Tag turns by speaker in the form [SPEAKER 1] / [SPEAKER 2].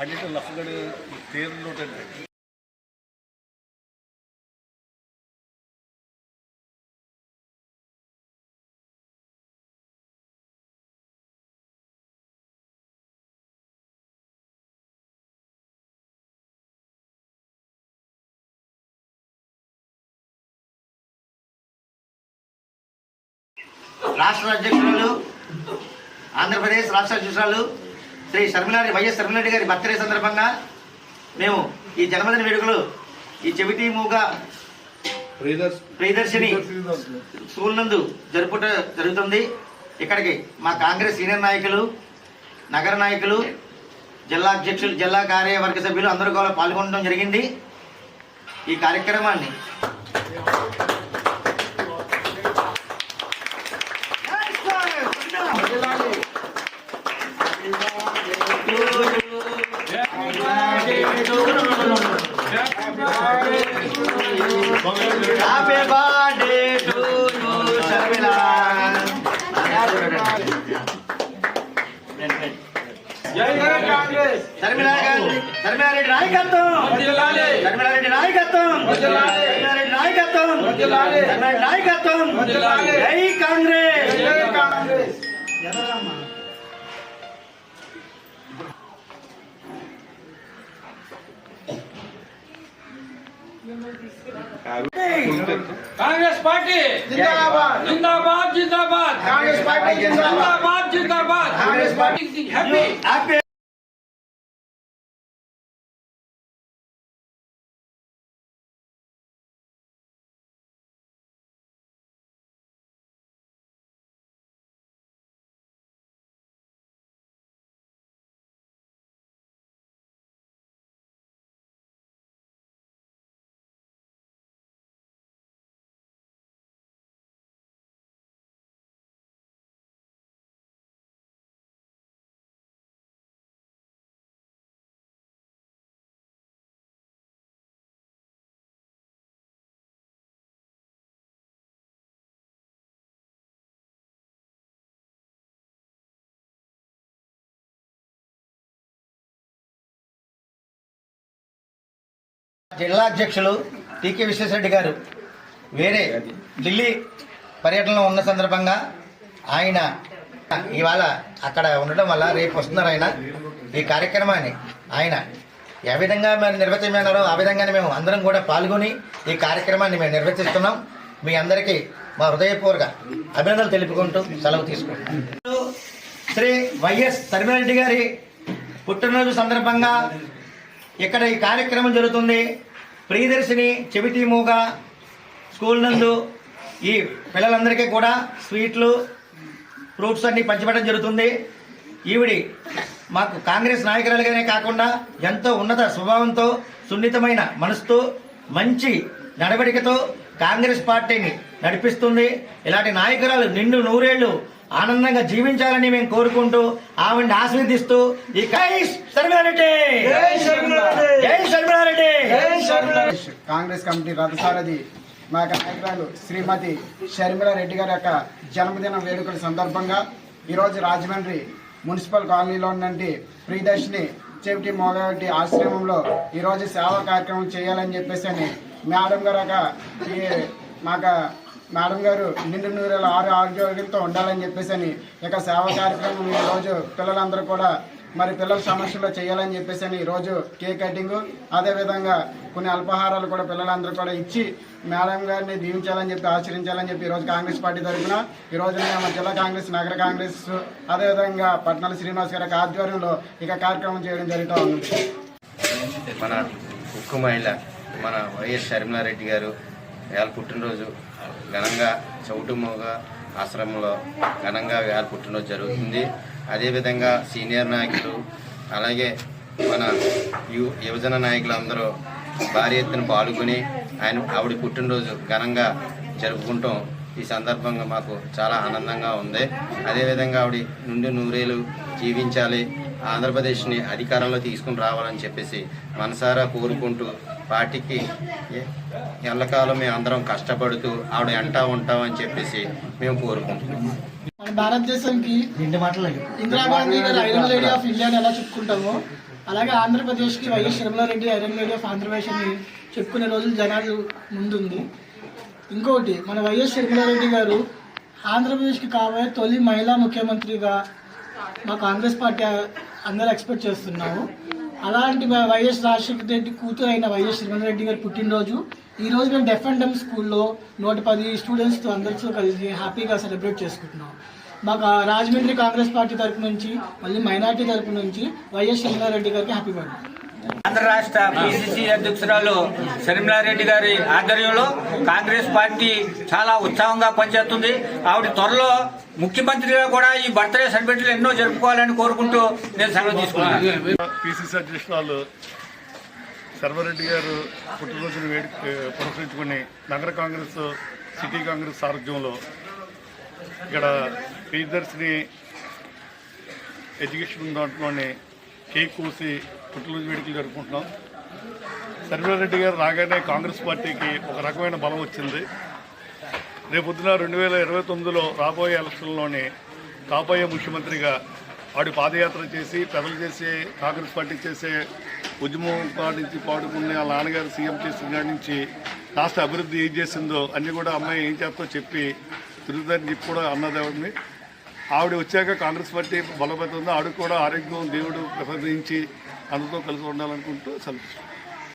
[SPEAKER 1] അടിയിട്ട് ലഫുകൾ തീറിലോട്ട്
[SPEAKER 2] రాష్ట్ర అధ్యక్షురాలు ఆంధ్రప్రదేశ్ రాష్ట్ర అధ్యక్షురాలు శ్రీ శర్మిలారెడ్డి వైఎస్ శర్మిలారెడ్డి గారి బర్త్డే సందర్భంగా మేము ఈ జన్మదిన వేడుకలు ఈ చెవిటి మూగ ప్రియదర్శిని స్కూల్ నందు జరుపుట జరుగుతుంది. ఇక్కడికి మా కాంగ్రెస్ సీనియర్ నాయకులు నగర నాయకులు జిల్లా అధ్యక్షులు జిల్లా కార్యవర్గ సభ్యులు అందరూ కూడా పాల్గొనడం జరిగింది. ఈ కార్యక్రమాన్ని శర్మిలా గారి శర్మిలారెడ్డి నాయకత్వం శర్మిలారెడ్డి నాయకత్వం శర్మిలారెడ్డి నాయకత్వం శర్మిలారెడ్డి నాయకత్వం జై కాంగ్రెస్
[SPEAKER 3] కాంగ్రెస్ పార్టీ
[SPEAKER 2] జిందాబాద్
[SPEAKER 3] జిందాబాద్ జిందాబాద్
[SPEAKER 2] కాంగ్రెస్ పార్టీ జిందాబాద్
[SPEAKER 3] జిందాబాద్ జిందాబాద్
[SPEAKER 2] కాంగ్రెస్ పార్టీ జిల్లా అధ్యక్షులు టీకే విశ్వేశ్వరెడ్డి గారు వేరే ఢిల్లీ పర్యటనలో ఉన్న సందర్భంగా ఆయన ఇవాళ అక్కడ ఉండడం వల్ల రేపు వస్తున్నారు ఆయన. ఈ కార్యక్రమాన్ని ఆయన ఏ విధంగా మరి నిర్వహించారో ఆ విధంగానే మేము అందరం కూడా పాల్గొని ఈ కార్యక్రమాన్ని మేము నిర్వర్తిస్తున్నాం మీ అందరికీ మా హృదయపూర్వక అభినందనలు తెలుపుకుంటూ సెలవు తీసుకుంటాం శ్రీ వైఎస్ శర్మిలారెడ్డి గారి పుట్టినరోజు సందర్భంగా ఇక్కడ ఈ కార్యక్రమం జరుగుతుంది. ప్రియదర్శిని చెవిటి మూగ స్కూల్ నందు ఈ పిల్లలందరికీ కూడా స్వీట్లు ఫ్రూట్స్ అన్ని పంచిపెట్టడం జరుగుతుంది. ఈవిడి మాకు కాంగ్రెస్ నాయకురాలుగానే కాకుండా ఎంతో ఉన్నత స్వభావంతో సున్నితమైన మనసుతో మంచి నడవడికతో కాంగ్రెస్ పార్టీని నడిపిస్తుంది. ఇలాంటి నాయకురాలు నిండు నూరేళ్ళు ఆనందంగా జీవించాలని మేము కోరుకుంటూ ఆవిడని ఆశీర్దిస్తూ ఈ కైస్ శర్మిలారెడ్డి జై శర్మిలారెడ్డి
[SPEAKER 4] కాంగ్రెస్ కమిటీ రథసారథి మా యొక్క నాయకురాలు శ్రీమతి షర్మిల రెడ్డి గారి యొక్క జన్మదిన వేడుకల సందర్భంగా ఈరోజు రాజమండ్రి మున్సిపల్ కాలనీలో ఉన్నటువంటి ప్రియదర్శిని చెవిటి మోగటి ఆశ్రమంలో ఈరోజు సేవా కార్యక్రమం చేయాలని చెప్పేసి అని మేడం గారు ఒక ఈ మాకు మేడం గారు నిండు నూరేళ్ళ ఆరు ఆరోగ్యంతో ఉండాలని చెప్పేసి అని ఇక సేవా కార్యక్రమం ఈరోజు పిల్లలందరూ కూడా మరి పిల్లల సమస్యలో చేయాలని చెప్పేసి అని ఈరోజు కేక్ కటింగ్ అదేవిధంగా కొన్ని అల్పాహారాలు కూడా పిల్లలందరూ కూడా ఇచ్చి మేడం గారిని దీవించాలని చెప్పి ఆచరించాలని చెప్పి ఈరోజు కాంగ్రెస్ పార్టీ తరఫున ఈరోజు మేము జిల్లా కాంగ్రెస్ నగర కాంగ్రెస్ అదేవిధంగా పట్నాల శ్రీనివాస్ గారి ఆధ్వర్యంలో ఇక కార్యక్రమం చేయడం జరుగుతూ ఉంది.
[SPEAKER 5] మన ఉక్కు మహిళ మన వైఎస్ షర్మిలారెడ్డి గారు వేళ పుట్టినరోజు ఘనంగా చౌటుమోగ ఆశ్రమంలో ఘనంగా వేళ పుట్టినరోజు జరుగుతుంది. అదేవిధంగా సీనియర్ నాయకులు అలాగే మన యు యువజన నాయకులు అందరూ భారీ ఎత్తున పాల్గొని ఆయన ఆవిడ పుట్టినరోజు ఘనంగా జరుపుకుంటాం. ఈ సందర్భంగా మాకు చాలా ఆనందంగా ఉంది. అదేవిధంగా ఆవిడ నుండి నూరేలు జీవించాలి ఆంధ్రప్రదేశ్ని అధికారంలో తీసుకుని రావాలని చెప్పేసి మనసారా కోరుకుంటూ పార్టీకి ఎల్లకాలం మేము అందరం కష్టపడుతూ ఆవిడ ఎంటా ఉంటామని చెప్పేసి మేము కోరుకుంటున్నాం.
[SPEAKER 6] భారతదేశానికి
[SPEAKER 2] రెండు మాటలు
[SPEAKER 6] ఇందిరాగాంధీ గారు ఐరన్ లేడీ ఆఫ్ ఇండియా ఎలా చెప్పుకుంటామో అలాగే ఆంధ్రప్రదేశ్కి YS Sharmila Reddy iron lady of Andhra Pradesh అని చెప్పుకునే రోజులు జనాలు ముందుంది. ఇంకొకటి మన వైఎస్ షర్మిలారెడ్డి గారు ఆంధ్రప్రదేశ్కి కాబోయే తొలి మహిళా ముఖ్యమంత్రిగా మా కాంగ్రెస్ పార్టీ అందరూ ఎక్స్పెక్ట్ చేస్తున్నాము. అలాంటి వైఎస్ రాజశేఖర రెడ్డి కూతురు అయిన వైఎస్ షర్మిలారెడ్డి గారి పుట్టినరోజు. ఈ రోజు మేము డెఫ్ అండ్ డెమ్ స్కూల్లో నూట పది స్టూడెంట్స్తో అందరితో కలిసి హ్యాపీగా సెలబ్రేట్ చేసుకుంటున్నాం. మాకు రాజమండ్రి కాంగ్రెస్ పార్టీ తరపు నుంచి మళ్ళీ మైనార్టీ తరపు నుంచి వైఎస్ షర్మిలారెడ్డి గారికి హ్యాపీ బర్త్డే.
[SPEAKER 3] ఆంధ్ర రాష్ట్ర పిసిసి అధ్యక్షురాలు శర్మిలారెడ్డి గారి ఆధ్వర్యంలో కాంగ్రెస్ పార్టీ చాలా ఉత్సాహంగా పనిచేస్తుంది. ఆవిడ త్వరలో ముఖ్యమంత్రిగా కూడా ఈ బర్త్డే సెలబ్రేట్లు ఎన్నో జరుపుకోవాలని కోరుకుంటూ నేను సెలవు తీసుకున్నాను
[SPEAKER 1] పిసిసి అధ్యక్షురాలు గారు పుట్టినరోజును వేడి పురస్కరించుకుని నగర కాంగ్రెస్ సిటీ కాంగ్రెస్ సారథ్యంలో ఇక్కడ ప్రియదర్శిని ఎడ్యుకేషన్ దాంట్లోని కేక్ కూసి పుట్టినరోజు వేడుకలు జరుపుకుంటున్నాం. శర్వారెడ్డి గారు రాగానే కాంగ్రెస్ పార్టీకి ఒక రకమైన బలం వచ్చింది. రేపొద్దున రెండు వేల ఇరవై తొమ్మిదిలో రాబోయే ఎలక్షన్లోనే కాబోయే ముఖ్యమంత్రిగా వాడి పాదయాత్ర చేసి పెదలు చేసే కాంగ్రెస్ పార్టీ చేసే ఉద్యమం పాటించి నుంచి పాడుకుని వాళ్ళ నాన్నగారు సీఎం చేసిన కాడి నుంచి రాష్ట్ర అభివృద్ధి ఏం చేసిందో అన్నీ కూడా అమ్మాయి ఏం చేస్తో చెప్పి తిరుగుతుందని కూడా అన్నదేవుడిని. ఆవిడ వచ్చాక కాంగ్రెస్ పార్టీ బలపడుతుంది. ఆవిడ కూడా ఆరోగ్యం దేవుడు ప్రసాదించి అందరితో కలిసి ఉండాలనుకుంటూ సెలవు